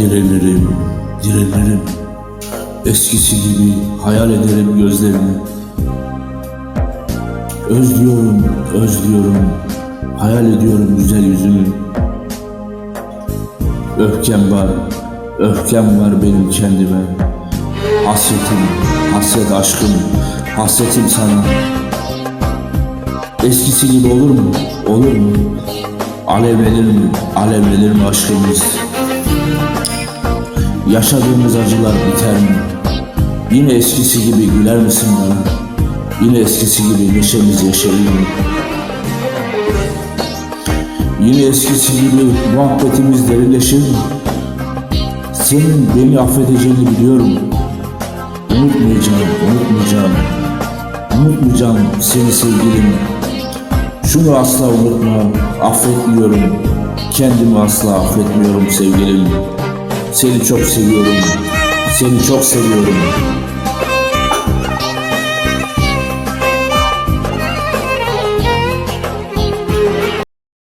direnirim, direnirim. Eskisi gibi hayal ederim gözlerini. Özlüyorum, özlüyorum. Hayal ediyorum güzel yüzünü. Öfkem var, öfkem var benim kendime. Hasretim, hasret aşkım, hasretim sana. Eskisi gibi olur mu? Olur mu? Alevlenir mi? Alevlenir mi aşkımız? Yaşadığımız acılar biter mi? Yine eskisi gibi güler misin bana? Yine eskisi gibi neşemiz yaşayır mı? Yine eskisi gibi muhabbetimiz derinleşir mi? Senin beni affedeceğini biliyorum. Unutmayacağım, unutmayacağım. Unutmayacağım seni sevgilim. Şunu asla unutma, affetmiyorum. Kendimi asla affetmiyorum sevgilim. Seni çok seviyorum. Seni çok seviyorum.